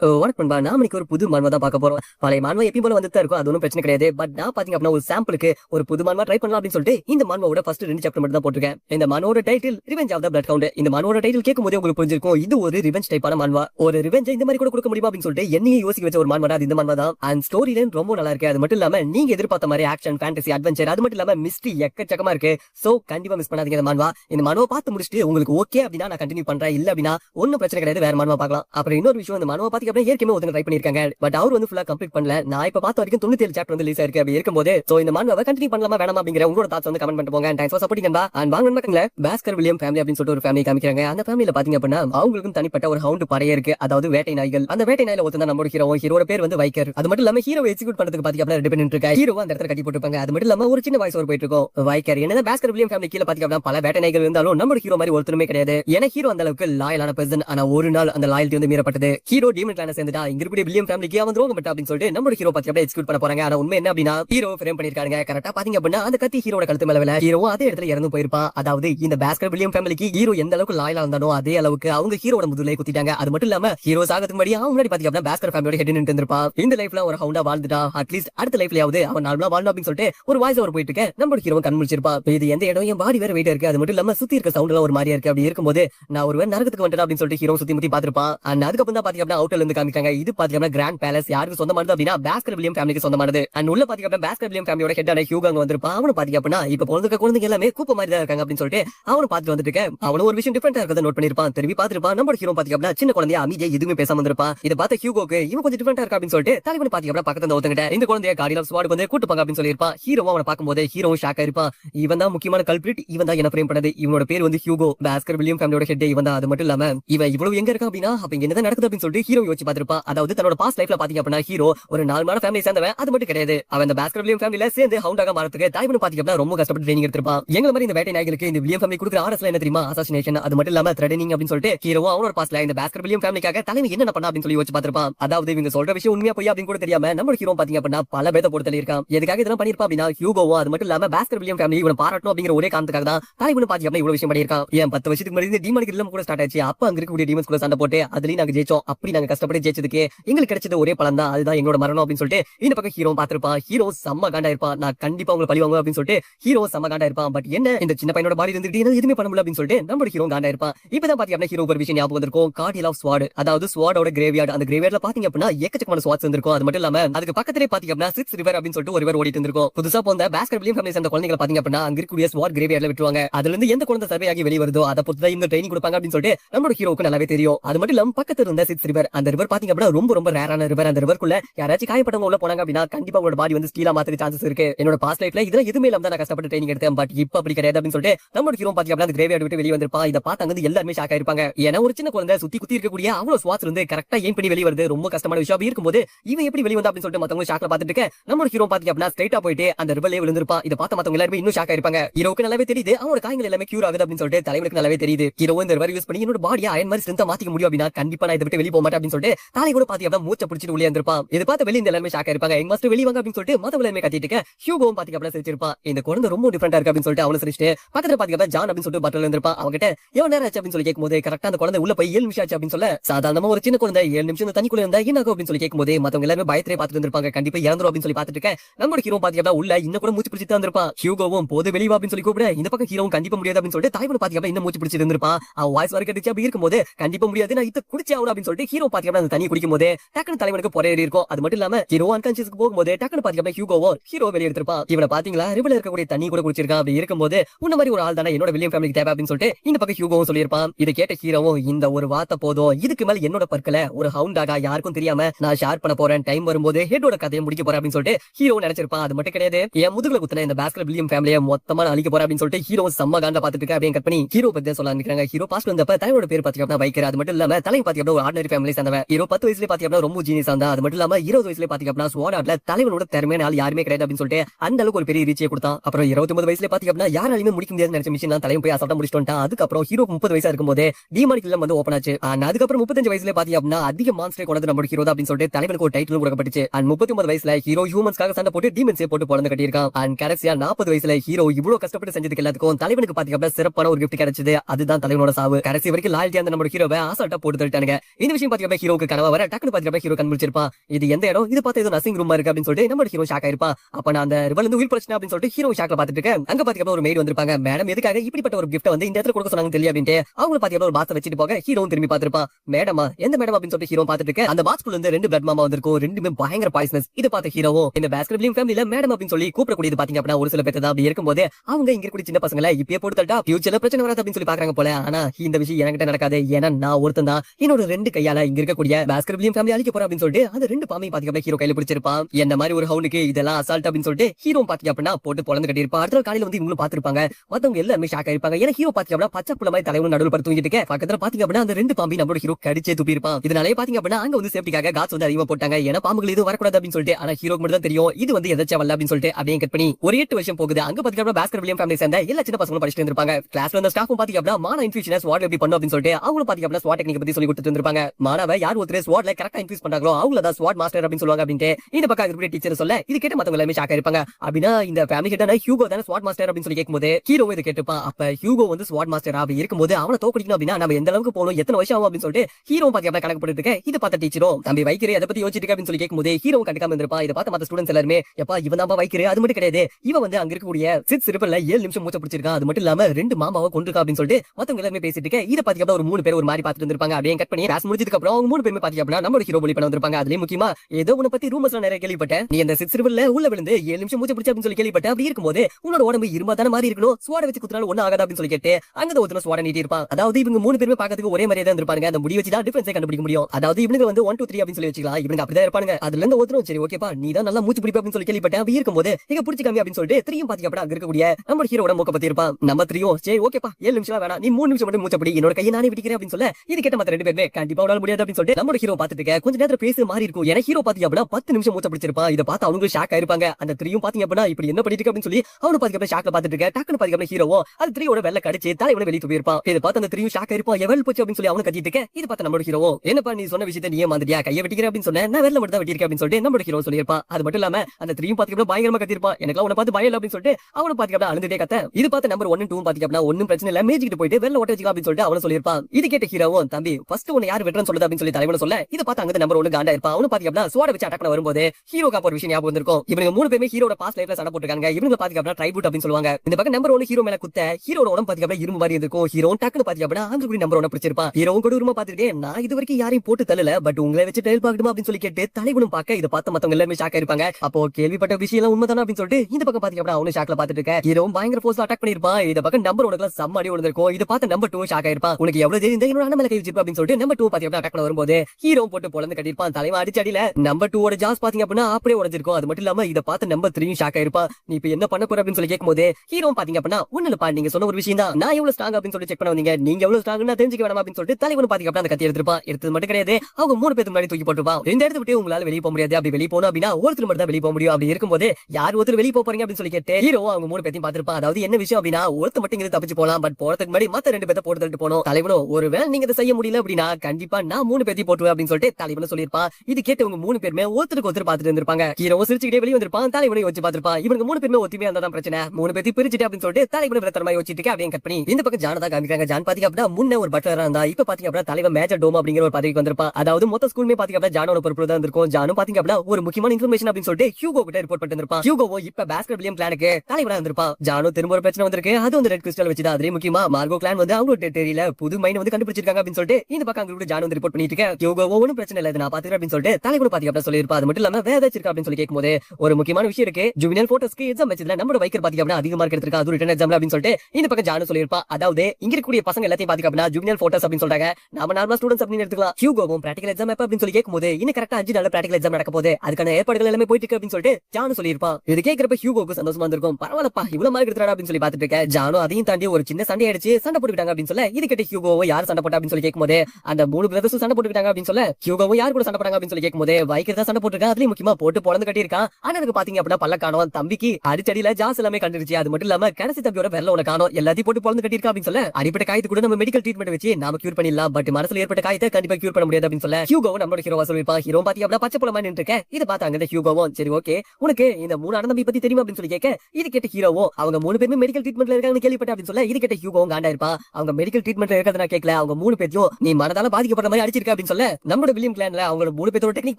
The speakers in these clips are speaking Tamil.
வணக்கம் நண்பா. இன்னைக்கு ஒரு புது மான்வா தான் பார்க்க போறோம். பழைய மான்வா எப்பயும் போல வந்துட்டு தான் இருக்கும். அது ஒன்றும் பிரச்சனை கிடையாது. பட் நான் பாத்தீங்க அப்படின்னா ஒரு சாம்பிளுக்கு ஒரு புது மான்வா ட்ரை பண்ணலாம் அப்படின்னு சொல்லிட்டு இந்த மான்வாவோட ஃபர்ஸ்ட் ரெண்டு சாப்டர் மட்டும் தான் போட்டிருக்கேன். இந்த மானோட title revenge of the blood count இந்த மானோட டைட்டில் கேட்கும் போதே உங்களுக்கு புரிஞ்சிருக்கும். இது ஒரு ரிவெஞ்ச் டைப்பான மான்வா. ஒரு ரிவெஞ்ச் இந்த மாதிரி கூட கொடுக்க முடியுமா அப்படின்னு சொல்லிட்டு என்னையும் யோசிக்க வச்ச ஒரு மான்வா அது. இந்த மான்வா தான். அண்ட் ஸ்டோரி லைன் ரொம்ப நல்லா இருக்கு. அது மட்டும் இல்லாம நீங்க எதிர்பார்த்த மாதிரி ஆக்ஷன் ஃபேண்டசி அட்வென்ச்சர் அது மட்டும் இல்லாம மிஸ்ட்ரி எக்கச்சக்கமா இருக்கு. சோ கண்டிப்பா மிஸ் பண்ணாதீங்க இந்த மான்வா. இந்த மானவை பார்த்து முடிச்சுட்டு உங்களுக்கு ஓகே அப்படின்னா நான் கண்டினியூ பண்றேன். இல்ல அப்படின்னா ஒன்னும் பிரச்சனை கிடையாது. வேற மானவா பார்க்கலாம். அப்புறம் இன்னொரு விஷயம் இந்த மானவா பாத்தீங்க அப்படின்னா ஏற்கனவே ஒருத்தங்க ட்ரை பண்ணிருக்காங்க பட் அவர் வந்து ஃபுல்லா கம்ப்ளீட் பண்ணல. நான் இப்ப பார்த்த வரைக்கும் தொண்ணூத்தி ஏழு சாப்டர் வந்து ரிலீஸ் ஆயிருக்கு. அப்படி இருக்கும்போது சோ இந்த மானவா கண்டினியூ பண்ணலாமா வேணாமா அப்படிங்கிற உங்களோட தாட்ஸ் வந்து கமெண்ட் பண்ணிட்டு போங்க. தேங்க்ஸ் ஃபார் சப்போர்ட்டிங் அண்ட் வாங்க நண்பர்களே பாஸ்கர் வில்லியம் ஃபேமிலி அப்படின்னு சொல்லிட்டு ஒரு ஃபேமிலி காமிக்கிறாங்க. அந்த ஃபேமிலியில பாத்தீங்க அப்படின்னா அவங்களுக்கும் தனிப்பட்ட ஒரு ஹவுண்ட் பறைய இருக்கு. அதாவது வேட்டை நாய்கள். அந்த வேட்டை நாயில ஒருத்தன் தான் நம்மளோட ஹீரோ ஹீரோட பேர் வந்து வைக்கர் அது மட்டும் இல்லாம ஹீரோ எக்ஸிக்யூட் பண்றதுக்கு பாத்தீங்க அப்படின்னா ரெடி பண்ணிட்டு இருக்க ஹீரோ அந்த இடத்துல கட்டி போட்டுருப்பாங்க. அது மட்டும் இல்லாம ஒரு சின்ன வாய்ஸ் ஒரு போயிட்டு இருக்கும். வைக்கர் என்னதான் பாஸ்கர் வில்லியம் ஃபேமிலி கீழே பாத்தீங்க அப்படின்னா பல வேட்டை நாய்கள் இருந்தாலும் நம்மளோட ஹீரோ மாதிரி ஒருத்தருமே கிடையாது. ஏன்னா ஹீரோ அந்த அளவுக்கு லாயலான பர்சன் ஆனா ஒரு நாள் அந்த லாயல்ட்டி வந்து மீறப்பட்டது. Hero demon கிளான சேர்ந்துட்டா? இங்க இருக்கிற வில்லியம் ஃபேமிலிக்கு அவன் துரோகம் பட்டா அப்படின்னு சொல்லிட்டு நம்மளோட ஹீரோ பத்தி அப்படியே எக்ஸிக்யூட் பண்ண போறாங்க. ஆனா உண்மை என்ன அப்படின்னா ஹீரோ ஃப்ரேம் பண்ணிருக்காங்க கரெக்டா பாத்தீங்க அப்படின்னா அந்த கத்தி ஹீரோட கழுத்து மேல ஹீரோ அதே இடத்துல இறந்து போயிருப்பான் அதாவது இந்த பாஸ்கர் வில்லியம் ஃபேமிலிக்கு ஹீரோ எந்த அளவுக்கு லாயலா இருந்தானோ அதே அளவுக்கு அவங்க ஹீரோட முதலே குத்திட்டாங்க. அது மட்டும் இல்லாம ஹீரோ சாகத்துக்கு முன்னாடி அவன் முன்னாடி பாத்தீங்க அப்படின்னா பாஸ்கர் ஃபேமிலியோட ஹெட் நின்று இருந்திருப்பான் இந்த லைஃப்ல ஒரு ஹவுண்டா வாழ்ந்துட்டா. அட்லீஸ்ட் அடுத்த லைஃப்லயாவது அவன் நார்மலா வாழணும் அப்படின்னு சொல்லிட்டு ஒரு வாய்ஸ் அவர் போயிட்டு இருக்க நம்மளோட ஹீரோ கண் முடிச்சிருப்பா இது எந்த இடம்? என் பாடி வேற வெயிட் இருக்கு. அது மட்டும் இல்லாம சுத்தி இருக்க சவுண்ட் எல்லாம் ஒரு மாதிரியா இருக்கு. அப்படி இருக்கும்போது நான் ஒருவன் நரகத்துக்கு வந்துட்டா அப்படின்னு சொல்லிட்டு ஹீரோ சுத்தி முத்தி பாத்திருப்பான் அண்ட் அதுக்கப்புறம் தான் பாத்தீங்க அப்படின்னா அவுட்டர்ல இருந்து காமிக்காங்க இது பாத்தீங்கன்னா கிராண்ட் பேலஸ் யாருக்கு சொந்தமானது அப்படின்னா பாஸ்கர் வில்லியம் ஃபேமிலிக்கு சொந்தமானது. அண்ட் உள்ள பாத்தீங்க அப்படின்னா பாஸ்கர் வில்லியம் ஃபேமிலியோட ஹெட்டான ஹியூக் அங்க வந்திருப்பா அவனு பாத்தீங்க அப்படின்னா இப்ப பிறந்திருக்க குழந்தைங்க எல்லாமே கூப்ப மாதிரி தான் இருக்காங்க அப்படின்னு சொல்லிட்டு அவனு பாத்துட்டு வந்துட்டு இருக்க அவனும் ஒரு விஷயம் டிஃபரெண்டா இருக்கிறத நோட் பண்ணிருப்பான் திரும்பி பாத்துருப்பான் நம்ம ஹீரோ பாத்தீங்க அப்படின்னா சின்ன குழந்தைய அமைதியா எதுவுமே பேசாம வந்திருப்பான் இதை பார்த்த ஹியூகோக்கு இவன் கொஞ்சம் டிஃபரெண்டா இருக்கா அப்படின்னு சொல்லிட்டு தலைவன் பாத்தீங்க அப்படின்னா பக்கத்துல ஒருத்தங்கிட்ட இந்த குழந்தைய காடியில் ஸ்வாட் வந்து கூட்டுப்பாங்க அப்படின்னு சொல்லியிருப்பான். ஹீரோ அவனை பார்க்கும்போது ஹீரோ ஷாக்கா இருப்பான். இவன் தான் முக்கியமான கல்பிரிட் இவன் தான் என்ன பிரேம் பண்ணது? இவனோட பேர் வந்து ஹியூகோ பாஸ்கர் வில்லியம் ஃபேமிலியோட ஹெட் இவன் தான். அது மட்டும் இல்லாம இவன் இவ்வளவு எங்க இருக்கா அப்படின்னா அப்ப என்னதான் நடக்குது அப்படின்னு சொல்லிட்டு ஹீரோ யோசிச்சு பார்த்திருப்பான். அதாவது தன்னோட பாஸ்ட் லைஃப்ல பாத்தீங்க அப்படின்னா ஹீரோ ஒரு நார்மலான ஃபேமிலி சேர்ந்தவன் அது மட்டும் கிடையாது. அவன் அந்த பாஸ்கர் வில்லியம் ஃபேமிலியில சேர்ந்து ஹவுண்டாக மாறதுக்கு தாய்வனு பாத்தீங்க அப்படின்னா ரொம்ப கஷ்டப்பட்டு ட்ரைனிங் எடுத்திருப்பான். எங்க மாதிரி இந்த வேட்டை நாய்களுக்கு இந்த வில்லியம் ஃபேமிலி கொடுக்குற ஆர்எஸ்ல என்ன தெரியுமா? அசாசினேஷன் அது மட்டும் இல்லாம த்ரெடனிங் அப்படின்னு சொல்லிட்டு ஹீரோ அவனோட பாஸ்ட்ல இந்த பாஸ்கர் வில்லியம் ஃபேமிலிக்காக தலைமை என்ன பண்ணா அப்படின்னு சொல்லி யோசிச்சு பார்த்திருப்பான். அதாவது இவங்க சொல்ற விஷயம் உண்மையா போய் அப்படின்னு கூட தெரியாம நம்ம ஹீரோ பாத்தீங்க அப்படின்னா பல பேத போட்டு தள்ளியிருக்கான். எதுக்காக இதெல்லாம் பண்ணிருப்பா அப்படின்னா ஹியூகோவும் அது மட்டும் இல்லாம பாஸ்கர் வில்லியம் ஃபேமிலி இவனை பாராட்டணும் அப்படிங்கிற ஒரே காரணத்துக்காக தான் தலைவனு பாத்தீங்க அப்படின்னா இவ்வளவு விஷயம் பண்ணியிருக்கான். ஏன் பத்து வருஷத்துக்கு முன்னாடி டீமனுக்கு இல்லாம கூட ஸ்டார்ட் ஆச்சு அப்ப அங்க இருக்கக்கூடிய டீமன்ஸ் கூட சண்டை போட்டு அதுலயும் நாங்க ஜெயிச்சோம். அப்படி நாங்க கஷ்டப்பட்டு ஜெயிச்சதுக்கு எங்களுக்கு கிடைச்சது ஒரே பலன் தான் அதுதான் எங்களோட மரணம் அப்படின்னு சொல்லிட்டு இந்த பக்கம் ஹீரோ பாத்திருப்பான் ஹீரோ செம்ம காண்டா இருப்பான். நான் கண்டிப்பா உங்களை பழி வாங்குவேன் அப்படின்னு சொல்லிட்டு ஹீரோ செம்ம காண்டா இருப்பான். பட் என்ன இந்த சின்ன பையனோட பாடி இருந்துட்டு எதுவுமே பண்ண முடியல அப்படின்னு சொல்லிட்டு நம்மளோட ஹீரோ காண்டா இருப்பான். இப்பதான் பாத்தீங்க அப்படின்னா ஹீரோ ஒரு விஷயம் ஞாபகம் வந்திருக்கும். கார்டியல் ஆஃப் ஸ்வாட் அதாவது ஸ்வாடோட கிரேவியார்டு அந்த கிரேவியார்ட்ல பாத்தீங்க அப்படின்னா எக்கச்சக்கமான ஸ்வாட்ஸ் இருந்திருக்கும். அது மட்டும் இல்லாம அதுக்கு பக்கத்திலே பாத்தீங்க அப்படின்னா சிக்ஸ் ரிவர் அப்படின்னு சொல்லிட்டு ஒரு ரிவர் ஓடிட்டு இருந்திருக்கும். புதுசா போந்த பாஸ்கர் வில்லியம் ஃபேமிலி சேர்ந்த குழந்தைங்க பாத்தீங்க அப்படின்னா அங்க இருக்கக்கூடிய ஸ்வாட் கிரேவியார்ட்ல விட்டுருவாங்க. அதுல இருந்து எந்த குழந்தை சர்வே ஆகி வெளியே வருதோ அதை பொறுத்து தான் இந்த ட்ரைனிங் கொடுப்பாங்க அப்படின்னு சொல்லிட்டு நம்மளோட ஹீரோக்கு நல்லாவே தெரியும். அது மட்டும் இல்லாம பக்கத்துல இருந்த சிக்ஸ் ரிவர் அந்த ரிவர் பாத்தீங்க அப்படின்னா ரொம்ப ரொம்ப ரேரான ரிவர் அந்த ரிவர்க்குள்ள யாராச்சும் காயப்பட்டவங்க உள்ள போனாங்க அப்படின்னா கண்டிப்பா உங்களோட பாடி வந்து ஸ்டீலா மாத்துக்கு சான்சஸ் இருக்கு. என்னோட பாஸ்ட் லைஃப்ல இதெல்லாம் எதுவுமே இல்லாம தான் நான் கஷ்டப்பட்டு ட்ரைனிங் எடுத்தேன். பட் இப்ப அப்படி கிடையாது அப்படின்னு சொல்லிட்டு நம்மளோட ஹீரோ பாத்தீங்க அப்படின்னா அந்த கிரேவியார்டு விட்டு வெளியே வந்திருப்பா. இதை பார்த்து வந்து எல்லாருமே ஷாக் ஆயிருப்பாங்க. ஏன்னா ஒரு சின்ன குழந்தை சுத்தி குத்தி இருக்கக்கூடிய அவ்வளவு சுவாஸ் இருந்து கரெக்டா ஏன் பண்ணி வெளியே வருது. ரொம்ப கஷ்டமான விஷயம். அப்படி இருக்கும்போது இவன் எப்படி வெளிய வந்தா அப்படின்னு சொல்லிட்டு மத்தவங்க ஷாக்ல பாத்துட்டு இருக்க நம்மளோட ஹீரோ பாத்தீங்க அப்படின்னா ஸ்ட்ரைட்டா போயிட்டு அந்த ரிவர்லயே விழுந்திருப்பான் இதை பார்த்த மத்தவங்க எல்லாருமே இன்னும் ஷாக் ஆயிருப்பாங்க. ஹீரோக்கு நல்லாவே தெரியுது. அவனோட காயங்கள் எல்லாமே கியூர் ஆகுது அப்படின்னு சொல்லிட்டு தலைவனுக்கு நல்லாவே தெரியுது. ஹீரோ இந்த ரிவர் யூஸ் பண்ணி என்னோட பாடியா அயன் மாதிரி ஸ்ட்ரென்த்தா மாத்திக்க முடியும் அப்படின்னா கண்டிப்பா நான் இதை விட்டு வெளியே போக மாட்டேன் அப்படின்னு சொல்லிட்டு தாலை கூட பாத்தி அப்படியே மூச்சை பிடிச்சிட்டு உள்ளே இருந்திருப்பான். இது பார்த்து வெளியே இந்த எல்லாமே ஷாக் ஆயிருப்பாங்க எங்க மாஸ்டர் வெளியே வாங்க அப்படின்னு சொல்லிட்டு மத்த எல்லாமே கத்திட்டு இருக்க ஹியூகோவும் பாத்தி அப்படியே சிரிச்சிருப்பான். இந்த குழந்தை ரொம்ப டிஃபரெண்டா இருக்கு அப்படின்னு சொல்லிட்டு அவனை சிரிச்சிட்டு பக்கத்துல பாத்தி அப்படின்னா ஜான் அப்படின்னு சொல்லிட்டு பட்டல இருந்திருப்பான். அவன்கிட்ட எவ்வளவு நேரம் ஆச்சு? அப்படின்னு சொல்லி கேட்கும்போது கரெக்டா அந்த குழந்தை உள்ள போய் ஏழு நிமிஷம் ஆச்சு அப்படின்னு சொல்ல சாதாரணமா ஒரு சின்ன குழந்தை ஏழு நிமிஷம் இந்த தண்ணிக்குள்ள இருந்தா என்ன ஆகும்? அப்படின்னு சொல்லி கேட்கும்போது மத்தவங்க எல்லாருமே பயத்திலே பார்த்துட்டு இருந்திருப்பாங்க. கண்டிப்பா இறந்துரும் அப்படின்னு சொல்லி பாத்துட்டு இருக்க நம்மளோட ஹீரோ பாத்தி அப்படின்னா உள்ள இன்னும் கூட மூச்சு பிடிச்சிட்டு இருந்திருப்பான். ஹியூகோவும் போது வெளியே அப்படின்னு சொல்லி கூப்பிட இந்த பக்கம் ஹீரோவும் கண்டிப்பா முடியாது அப்படின்னு சொல்லிட்டு தலைவன் பாத்தி அப்படின்னா இன்னும் மூச்சு பிடிச்சிட்டு இருந்திருப்பான். அவன் வாய்ஸ் வரைக்கும் அப்படி இருக்கும்போது கண்டிப்பா முடியாது நான் இத்த குடிச்சு ஆகணும் அப்படின்னு சொல்லிட்டு ஹீரோ பாத்தி பாத்தீங்கன்னா அந்த தண்ணி குடிக்கும் போதே டக்குனு தலைவனுக்கு பொறையேறி இருக்கும். அது மட்டும் இல்லாம ஹீரோ அன்கான்சியஸ்க்கு போகும்போது டக்குனு பாத்தீங்கன்னா ஹியூகோவோ ஹீரோ வெளியே எடுத்திருப்பான் இவனை பாத்தீங்களா? ரிவில் இருக்கக்கூடிய தண்ணி கூட குடிச்சிருக்கான் அப்படி இருக்கும்போது உன்ன மாதிரி ஒரு ஆள் தானே என்னோட வில்லியம் ஃபேமிலிக்கு தேவை அப்படின்னு சொல்லிட்டு இந்த பக்கம் ஹியூகோவும் சொல்லியிருப்பான். இதை கேட்ட ஹீரோவும் இந்த ஒரு வார்த்தை போதும். இதுக்கு மேல என்னோட பற்களை ஒரு ஹவுண்டாக யாருக்கும் தெரியாம நான் ஷேர் பண்ண போறேன். டைம் வரும்போது ஹெட்டோட கதையை முடிக்க போறேன் அப்படின்னு சொல்லிட்டு ஹீரோ நினைச்சிருப்பான். அது மட்டும் கிடையாது. என் முதுகுல குத்துன இந்த பாஸ்கர் வில்லியம் ஃபேமிலியை மொத்தமா அழிக்க போறேன் அப்படின்னு சொல்லிட்டு ஹீரோ செம்ம காண்ட பாத்துட்டு இருக்கேன். அப்படியே கட் பண்ணி ஹீரோ பத்தி சொல்ல நினைக்கிறாங்க ஹீரோ பாஸ்ட் வந்தப்ப தலைவரோட பேர் பாத்தீங்கன்னா வைக்கிற அது மட்டும் இல்லாம தலை பாத்தீங்கன்னா ஒரு ஆர்டினரி ஃபேமிலி சேர்ந்தவன் ஹீரோ பத்து வயசுல பாத்தீங்க ரொம்ப ஜீனியஸ் இருந்தா அது மட்டும் இல்லாம இருபது வயசுல பாத்தீங்கன்னா அப்படின்னா தலைவனோட திறமையான ஆள் யாருமே கிடையாது அப்படின்னு சொல்லிட்டு அந்த அளவுக்கு ஒரு பெரிய ரீச்சியை கொடுத்தான். அப்புறம் இருபத்தி ஒன்பது வயசுல பாத்தீங்கன்னா யாராலுமே முடிக்க முடியாது நினைச்ச மிஷின் தலைவன் போய் அசால்ட்டா முடிச்சுட்டு அதுக்கப்புறம் ஹீரோ முப்பது வயசா இருக்கும்போது டிமான் கிளம் வந்து ஓப்பன் ஆச்சு. அண்ட் அதுக்கப்புறம் முப்பத்தஞ்சு வயசுல பாத்தீங்கன்னா அதிக மான்ஸ்டர் கொண்டு நம்ம ஹீரோ அப்படின்னு சொல்லிட்டு தலைவனுக்கு ஒரு டைட்டில் கொடுக்கப்பட்டுச்சு. அண்ட் முப்பத்தி ஒன்பது வயசுல ஹீரோ ஹியூமன்ஸ்க்காக சண்டை போட்டு டீமன்ஸே போட்டு பிறந்து கட்டியிருக்கான். அண்ட் கடைசியா நாற்பது வயசுல ஹீரோ இவ்வளவு கஷ்டப்பட்டு செஞ்சதுக்கு எல்லாத்துக்கும் தலைவனுக்கு பாத்தீங்கன்னா சிறப்பான ஒரு கிஃப்ட் கிடைச்சது. அதுதான் தலைவனோட சாவு. கடைசி வரைக்கும் லாயல்ட்டியா அந்த நம்ம ஹீரோவை ஆசாட்டா போட்டு தள்ளிட்டானுங்க. இந்த விஷயம் பாத்தீங்கன்னா ஹீரோக்கு கனவா வர டக்குனு பாத்தீங்கன்னா ஹீரோ கண்டுபிடிச்சிருப்பான் இது எந்த இடம்? இது பார்த்து ஏதோ நசிங் ரூமா இருக்கு அப்படின்னு சொல்லிட்டு நம்ம ஹீரோ ஷாக் ஆயிருப்பா. அப்ப நான் அந்த ரிவல் வந்து உயிர் பிரச்சனை அப்படின்னு சொல்லிட்டு ஹீரோ ஷாக்ல பாத்துட்டு இருக்கேன். அங்க பாத்தீங்கன்னா ஒரு மெய்டு வந்திருப்பாங்க. மேடம் எதுக்காக இப்படிப்பட்ட ஒரு கிஃப்ட் வந்து இந்த இடத்துல கொடுக்க சொன்னாங்க தெரியல அப்படின்ட்டு அவங்க பாத்தீங்கன்னா ஒரு பாத்த வச்சுட்டு போக ஹீரோவும் திரும்பி பார்த்திருப்பான் மேடமா எந்த மேடம் அப்படின்னு சொல்லிட்டு ஹீரோ பாத்துட்டு இருக்கேன். அந்த பாக்ஸ்குள்ள இருந்து ரெண்டு பிளட் மாமா வந்திருக்கும். ரெண்டுமே பயங்கர பாய்சனஸ் இது பார்த்த ஹீரோவும் இந்த பேஸ்கெட்பிளிங் ஃபேமிலியில மேடம் அப்படின்னு சொல்லி கூப்பிடக்கூடியது பாத்தீங்க அப்படின்னா ஒரு சில பேர் தான் அப்படி இருக்கும்போது அவங்க இங்க இருக்கக்கூடிய சின்ன பசங்களை இப்பயே போட்டுட்டா ஃபியூச்சர்ல பிரச்சனை வராது அப்படின்னு சொல்லி பாக்குறாங்க போல. ஆனா இந்த விஷயம் என்கிட்ட நடக்காது. ஏன்னா நான் ஒருத்தன் தான். என்னோட ரெண்டு கையால இங்க இருக்க இருக்கக்கூடிய பேஸ்கெட்பிளிங் ஃபேமிலி அழிக்க போறேன் அப்படின்னு சொல்லிட்டு அந்த ரெண்டு பாமையும் பாத்தீங்க அப்படின்னா ஹீரோ கையில பிடிச்சிருப்பான். என்ன மாதிரி ஒரு ஹவுனுக்கு இதெல்லாம் அசால்ட் அப்படின்னு சொல்லிட்டு ஹீரோ பாத்தீங்க அப்படின்னா போட்டு பொழந்து கட்டியிருப்பான். அடுத்த காலையில வந்து இவங்களும் பாத்துருப்பாங்க. மத்தவங்க எல்லாருமே ஷாக் ஆயிருப்பாங்க. ஏன்னா ஹீரோ பாத்தீங்க அப்படின்னா பச்சை புள்ள மாதிரி தலைவரும் நடுவில் படுத்து தூங்கிட்டு பக்கத்துல பாத்தீங்க அப்படின்னா அந்த ரெண்டு பாம்பி நம்மளோட ஹீரோ கடிச்சே துப்பிருப்பான் இதனாலே பாத்தீங்க அப்படின்னா அங்க வந்து சேஃப்டிக்காக காசு வந்து அதிகமா போட்டாங்க. ஏன்னா பாம்புகள் இது வரக்கூடாது அப்படின்னு சொல்லிட்டு ஆனா ஹீரோ மட்டும் தான் தெரியும். இது வந்து எதாச்சும் வரல அப்படின்னு சொல்லிட்டு அப்படியே கட் பண்ணி ஒரு எட்டு வருஷம் போகுது. அங்க பாத்தீங்க அப்படின்னா பாஸ்கர் வில்லியம் ஃபேமிலி சேர்ந்த எல்லா சின்ன பசங்களும் படிச்சுட்டு இருந்திருப்பாங்க. கிளாஸ்ல இருந்த ஸ்டாஃபும் பாத்தீங்க அப்படின்னா மான இன்ஃபியூஷன் ஸ்வாட் எப்படி பண்ணும் அப்படின்னு சொல்லிட்டு அவங்களும் பாத்தீங்க அப்படின்னா ஸ்வாட் டெக்னிக் பத்தி சொல்லி கொடுத்துட்டு இருந்திருப்பாங்க. மாணவ யார் ஒருத்தர் ஸ்வாட்ல கரெக்டா இன்க்ரீஸ் பண்றாங்களோ அவங்கள தான் ஸ்வாட் மாஸ்டர் அப்படின்னு சொல்லுவாங்க அப்படின்ட்டு இந்த பக்கம் இருக்கக்கூடிய டீச்சர் சொல்ல இது கேட்டு மத்தவங்க எல்லாமே ஷாக்கா இருப்பாங்க அப்படின்னா இந்த ஃபேமிலி கிட்ட ஹியூகோ தானே ஸ்வாட் மாஸ்டர் அப்படின்னு சொல்லி கேட்கும்போது ஹீரோ இது கேட்டுப்பான் அப்ப ஹியூகோ வந்து ஸ்வாட் மாஸ்டர் அப்படி இருக்கும்போது அவனை தோக்கடிக்கணும் அப்படின்னா நம்ம எந்த அளவுக்கு போகணும் எத்தனை வருஷம் ஆகும் அப்படின்னு சொல்லிட்டு ஹீரோ பாத்தி அப்படியே கணக்கு போட்டுட்டு இருக்க. இது பார்த்த டீச்சரும் தம்பி வைக்கிறே அதை பத்தி யோசிச்சிருக்க அப்படின்னு சொல்லி கேட்கும்போது ஹீரோ கண்டுக்காம இருந்திருப்பா இதை பார்த்த மத்த ஸ்டூடெண்ட்ஸ் எல்லாருமே எப்பா இவன் தான் வைக்கிறே அது மட்டும் கிடையாது. இவன் வந்து அங்க இருக்கக்கூடிய சிட் சிறுப்பில் ஏழு நிமிஷம் மூச்சை பிடிச்சிருக்கான். அது மட்டும் இல்லாம ரெண்டு மாமாவை கொண்டிருக்கா அப்படின்னு சொல்லிட்டு மத்தவங்க எல்லாருமே பேசிட்டு இருக்க இதை பாத்தி ஒரு மூணு பேர் ஒரு மாதிரி பார்த்துட்டு இருந்திருப்பாங்க. அப்படியே கட் பண்ணி கிளாஸ் முடிஞ்சதுக்கு அப்புறம் அவங்க மூணு பேருமே பாத்தி அப்படின்னா நம்ம ஹீரோ பண்ண வந்திருப்பாங்க. அதுலயும் முக்கியமா ஏதோ உன பத்தி ரூமர்ஸ் நிறைய கேள்விப்பட்டேன். நீ அந்த சிக்ஸ் சிறுப்பில் உள்ள விழுந்து ஏழு நிமிஷம் மூச்சு பிடிச்ச அப்படின்னு சொல்லி கேள்விப்பட்டேன். அப்படி இருக்கும்போது உன்னோட உடம்பு இருமா தானே மாதிரி இருக்கணும்? சுவாட வச்சு குத்துனாலும் ஒண்ணு ஆகாது அப்படின்னு சொல்லி கேட்டு அங்க ஒருத்தன சுவாட நீட்டி இருப்பான். அதாவது இவங்க மூணு பேருமே பார்க்கறதுக்கு ஒரே மாதிரியே தான் இருப்பாங்க அந்த முடி வச்சு தான் டிஃபரன்ஸே கண்டுபிடிக்க முடியும். அதாவது இவங்க வந்து ஒன் டூ த்ரீ அப்படின்னு சொல்லி வச்சுக்கலாம். இவங்க அப்படிதான் இருப்பாங்க அதுல இருந்து ஒருத்தரும் சரி ஓகேப்பா நீ தான் நல்லா மூச்சு பிடிப்பா அப்படின்னு சொல்லி கேள்விப்பட்டேன். அப்படி இருக்கும்போது இங்க பிடிச்சி கம்மி அப்படின்னு சொல்லிட்டு திரியும் பாத்தீங்க அங்க இருக்கக்கூடிய நம்ம ஹீரோட மூக்க பத்தி இருப்பான். நம்ம த்ரீயும் சரி ஓகேப்பா ஏழு நிமிஷம் வேணாம். நீ மூணு நிமிஷம் மட்டும் மூச்சப்படி என்னோட கையை நானே விடிக்கிறேன் அப்படின்னு சொல்ல இது கேட்ட மத்த ரெண்டு பேருமே கண்டிப்பா உடல் முடியாது அப்படின்னு சொல்லிட்டு நம்ம ஹீரோ பாத்துட்டு இருக்க. கொஞ்ச நேரத்துல பேசுற மாதிரி இருக்கும். ஏன்னா ஹீரோ பாத்தீங்க அப்படின்னா பத்து நிமிஷம் மூச்ச பிடிச்சிருப்பான் இதை பார்த்து அவங்களும் ஷாக் ஆயிருப்பாங்க. அந்த த்ரீயும் பாத்தீங்க அப்படின்னா இப்படி என்ன பண்ணிட்டு அப்படின்னு சொல்லி அவனு பாத்தீங்க ஷாக்ல பாத்துட்டு இருக்க. டக்குனு பாத்தீங்க அப்படின்னா ஹீரோவும் அது த்ரீயோட வெள்ள கடிச்சு தலைவனை வெளியே போயிருப்பான் இதை பார்த்து அந்த த்ரீயும் ஷாக் ஆயிருப்பான் எவ்வளவு போச்சு அப்படின்னு சொல்லி அவனு கத்திட்டு இருக்க. இது பார்த்து நம்மளோட ஹீரோவும் என்னப்பா நீ சொன்ன விஷயத்தை நீ மாதிரியா கையை வெட்டிக்கிற அப்படின்னு சொன்ன நான் வெள்ள மட்டும் தான் வெட்டிருக்கேன் அப்படின்னு சொல்லிட்டு நம்மளோட ஹீரோ சொல்லியிருப்பான். அது மட்டும் இல்லாம அந்த த்ரீயும் பாத்தீங்க பயங்கரமா கத்திருப்பான் எனக்கு உன பார்த்து பயம் இல்லை அப்படின்னு சொல்லிட்டு அவனை பாத்தீங்கன்னா அழுந்துட்டே கத்த. இது பார்த்து நம்பர் ஒன்னு டூ பாத்தீங்க அப்படின்னா ஒன்னும் பிரச்சனை இல்ல. மேஜிக்கிட்டு போயிட்டு வெள்ள ஓட்ட வச்சுக்கலாம் அப்படின்னு சொல்லிட்டு அவன சொல்லியிருப்பான். இது கேட்ட ஹீரோவும் தம்பி ஃபர்ஸ்ட் உன்னை யார் வெட்டுறன்னு சொல்லுது அப்படின்னு சொல்லி தலைவன சொல்ல இது பார்த்து அங்க நம்பர் ஒன்று காண்டா இருப்பா அவனு பாத்தீங்க அப்படின்னா சோட வச்சு அட்டாக் பண்ண வரும்போது ஹீரோ அப்போ ஒரு விஷயம் ஞாபகம் வந்திருக்கும். இவங்க மூணு பேருமே ஹீரோட பாஸ்ட் லைஃப்ல சண்டை போட்டுருக்காங்க இவங்க பாத்தீங்கன்னா அப்படின்னா ட்ரைபூட் அப்படின்னு சொல்லுவாங்க. இந்த பக்கம் நம்பர் ஒன்னு ஹீரோ மேல குத்த ஹீரோட உடம்பு பாத்தீங்கன்னா அப்படின்னா இரும்பு மாதிரி இருக்கும். ஹீரோ டக்குனு பாத்தீங்க அப்படின்னா அந்த கூட நம்பர் ஒன்று பிடிச்சிருப்பான். ஹீரோவும் கூட பாத்துக்கிட்டே பாத்துட்டு நான் இது வரைக்கும் யாரையும் போட்டு தள்ளல பட் உங்களை வச்சு டைல் பார்க்கணுமா அப்படின்னு சொல்லி கேட்டு தலைவனும் பார்க்க இதை பார்த்து மத்தவங்க எல்லாருமே ஷாக் இருப்பாங்க அப்போ கேள்விப்பட்ட விஷயம் எல்லாம் உண்மைதானா அப்படின்னு சொல்லிட்டு இந்த பக்கம் பாத்தீங்க அப்படின்னா அவனு ஷாக்ல பாத்துட்டு இருக்க ஹீரோவும் பயங்கர போர்ஸ் அட்டாக் பண்ணிருப்பான் இந்த பக்கம் நம்பர் உனக்கு செம்ம அடி விழுந்திருக்கும். இதை பார்த்து நம்பர் டூ ஷாக் ஆயிருப்பான். உனக்கு எவ்வளவு தெரியும்? என்னோட அண்ணன் மேல கை வச்சிருப்பா அப்படின்னு சொல்லிட்டு நம்பர் டூ பாத்தீங்கன்னா அட்டாக் பண்ண போது ஹீரோ போட்டு பொழந்து கட்டிருப்பான் தலைவன் அடிச்சு அடியில நம்பர் டூவோட ஜாஸ் பாத்தீங்க அப்படின்னா அப்படியே உடஞ்சிருக்கும். அது மட்டும் இல்லாம இதை பார்த்து நம்பர் த்ரீயும் ஷாக் ஆயிருப்பான். நீ இப்ப என்ன பண்ண போற அப்படின்னு சொல்லி கேட்கும்போது ஹீரோ பாத்தீங்க அப்படின்னா ஒண்ணு இல்லப்பா நீங்க சொன்ன ஒரு விஷயம் தான் நான் எவ்வளவு ஸ்ட்ராங் அப்படின்னு சொல்லி செக் பண்ண வந்தீங்க நீங்க எவ்வளவு ஸ்ட்ராங்னா தெரிஞ்சுக்க வேணாம்? அப்படின்னு சொல்லிட்டு தலைவன் பாத்தீங்க அப்படின்னா அந்த கத்தி எடுத்திருப்பான். எடுத்தது மட்டும் கிடையாது. அவங்க மூணு பேருக்கு முன்னாடி தூக்கி போட்டுருப்பான். இந்த இடத்து விட்டு உங்களால வெளியே போக முடியாது. அப்படி வெளியே போனோம் அப்படின்னா ஒருத்தர் மட்டும் தான் வெளியே போக முடியும். அப்படி இருக்கும்போது யார் ஒருத்தர் வெளியே போக போறீங்க அப்படின்னு சொல்லி கேட்டு ஹீரோ அவங்க மூணு பேத்தையும் பாத்திருப்பான் அதாவது என்ன விஷயம் அப்படின்னா ஒருத்தர் மட்டும் இங்க தப்பிச்சு போலாம் பட் போறதுக்கு முன்னாடி மத்த ரெண்டு பேர்த்த போட்டு தள்ளிட்டு போனோம். தலைவனும் ஒருவேளை நீங்க இதை செய்ய முடியல அப்படின்னா கண்டிப்பா நான் மூணு பேத்தி போட்டுவேன் அப்படின்னு சொல்லிட்டு தலைவனும் சொல்லியிருப்பான். இது கேட்டு உங்க மூணு பேருமே ஒருத்தருக்கு ஒருத்தர் பாத்துட்டு இருந்திருப்பாங்க. ஹீரோ சிரிச்சுக்கிட்டே வெளியே வந்திருப்பான் தலைவனை வச்சு பார்த்திருப்பான். இவங்க மூணு பேருமே ஒத்துமையா இருந்தா பிரச்சனை. மூணு பேத்தி பிரிச்சுட்டு அப்படின்னு சொல்லிட்டு தலைவனை விளத்தரமா யோசிச்சுட்டு அப்படியே கட் பண்ணி இந்த பக்கம் ஜானதா காமிக்கிறாங்க. ஜான் பாத்தீங்க அப்படின்னா முன்ன ஒரு பட்லரா இருந்தா இப்ப பாத்தீங்க அப்படின்னா தலைவர் மேஜர் டோம் அப்படிங்கிற ஒரு பதவிக்கு வந்திருப்பான். அதாவது மொத்த ஸ்கூலுமே பாத்தீங்க அப்படின்னா ஜானோட பொறுப்பு தான் இருக்கும் ஜானும் பாத்தீங்க அப்படின்னா ஒரு முக்கியமான இன்ஃபர்மேஷன் அப்படின்னு சொல்லிட்டு ஹியூகோ கிட்ட ரிப்போர்ட் பண்ணிருப்பான் இருப்பான் இப்ப பேஸ்கெட் பிளியம் பிளானுக்கு தலைவரா இருந்திருப்பான். ஜானோ திரும்ப ஒரு பிரச்சனை வந்திருக்கு. அது வந்து ரெட் கிறிஸ்டல் வச்சுதான். அதே முக்கியமா மார்கோ கிளான் வந்து அவங்களோட தெரியல புது மைண்ட் வந்து கண்டுபிடிச்சிருக்காங்க அப்படின்னு சொல்லிட்டு இந்த பக்கம் அங்க ஜானோ வந்து ரிப்போர்ட் பண்ணிட்டு இருக்கேன் ஹியூகோ ஒன்னும் பிரச்சனை இல்லை நான் பாத்துக்கிறேன் அப்படின்னு சொல்லிட்டு தலை கூட பாத்தீங்க அப்படின்னா சொல்லியிருப்பா. அது மட்டும் இல்லாம வேற ஏதாச்சும் இருக்கா அப்படின்னு சொல்லி கேட்கும்போது ஒரு முக்கியமான விஷயம் இருக்கு. ஜூனியர் போட்டோஸ்க்கு எக்ஸாம் வச்சதுல நம்ம வைக்கர் பாத்தீங்க அப்படின்னா அதிக மார்க் எடுத்திருக்கா அது ரிட்டன் எக்ஸாம் அப்படின்னு சொல்லிட்டு இந்த பக்கம் ஜானு சொல்லியிருப்பா. அதாவது இங்க இருக்கக்கூடிய பசங்க எல்லாத்தையும் பாத்தீங்க அப்படின்னா ஜூனியர் போட்டோஸ் அப்படின்னு சொல்றாங்க. நம்ம நார்மல் ஸ்டூடெண்ட்ஸ் அப்படின்னு எடுத்துக்கலாம். ஹியூகோவும் பிராக்டிகல் எக்ஸாம் எப்ப அப்படின்னு சொல்லி கேட்கும்போது இன்னும் கரெக்டா அஞ்சு நாள் பிராக்டிகல் எக்ஸாம் நடக்க போது அதுக்கான ஏற்பாடுகள் எல்லாமே போயிட்டு இருக்கு அப்படின்னு சொல்லிட்டு ஜானு சொல்லியிருப்பான் இது கேட்கிறப்ப ஹியூகோக்கு சந்தோஷமா இருந்திருக்கும். பரவாயில்லப்பா இவ்வளவு மார்க் எடுத்துறா அப்படின்னு சொல்லி பாத்துட்டு இருக்க. ஜானு அதையும் தாண்டி ஒரு சின்ன சண்டை அடிச்சு சண்டை போட்டுக்கிட்டாங்க அப்படின்னு சொல்ல இது கேட்டு ஹியூகோவோ யார் சண்டை போட்டா அப்படின்னு சொல்லி கேட்கும்போது அந்த மூணு பிரதர்ஸும் சண்டை போட்டு போட்டுக்கிட்டாங்க அப்படின்னு சொல்ல ஹியூகோவோ யார் கூட சண்டை போட்டாங்க அப்படின்னு சொல்லி கேட்கும்போது வைக்கர் தான் சண்டை போட்டுருக்கா? அதுலயும் முக்கியமா போட்டு பொழந்து கட்டியிருக்கான் ஆனா எனக்கு பாத்தீங்க அப்படின்னா பல்ல காணோம். தம்பிக்கு அடிச்சடியில ஜாஸ் எல்லாமே கண்டுருச்சு. அது மட்டும் இல்லாம கடைசி தம்பியோட வெள்ள உன காணும். எல்லாத்தையும் போட்டு பொழந்து கட்டியிருக்கா அப்படின்னு சொல்ல அடிப்பட்ட காயத்து கூட நம்ம மெடிக்கல் ட்ரீட்மெண்ட் வச்சு நாம கியூர் பண்ணிடலாம். பட் மனசுல ஏற்பட்ட காயத்தை கண்டிப்பா கியூர் பண்ண முடியாது அப்படின்னு சொல்ல ஹியூகோ நம்மளோட ஹீரோவா சொல்லிருப்பான் ஹீரோ பாத்தி அப்படின்னா பச்சை புலமா நின்று இருக்க இதை பார்த்தாங்க இந்த ஹியூகோவும் சரி ஓகே உனக்கு இந்த மூணு அண்ணன் பத்தி தெரியுமா அப்படின்னு சொல்லி கேட்க இது கேட்ட ஹீரோவோ அவங்க மூணு பேருமே மெடிக்கல் ட்ரீட்மெண்ட்ல இருக்காங்கன்னு கேள்விப்பட்ட அப்படின்னு சொல்ல இது கேட்ட ஹியூகோவும் காண்டா இருப்பா அவங்க மெடிக்கல் ட்ரீட்மெண்ட்ல இருக்கிறத நான் கேட்கல. அவங்க மூணு பேரையும் நீ மனதால பாதிக்கப்படுற மாதிரி அடிச்சிருக்க அப்படின்னு சொல்ல நம்மளோட வில்லியம் கிளான்ல அவங்க மூணு பேரோட டெக்னிக்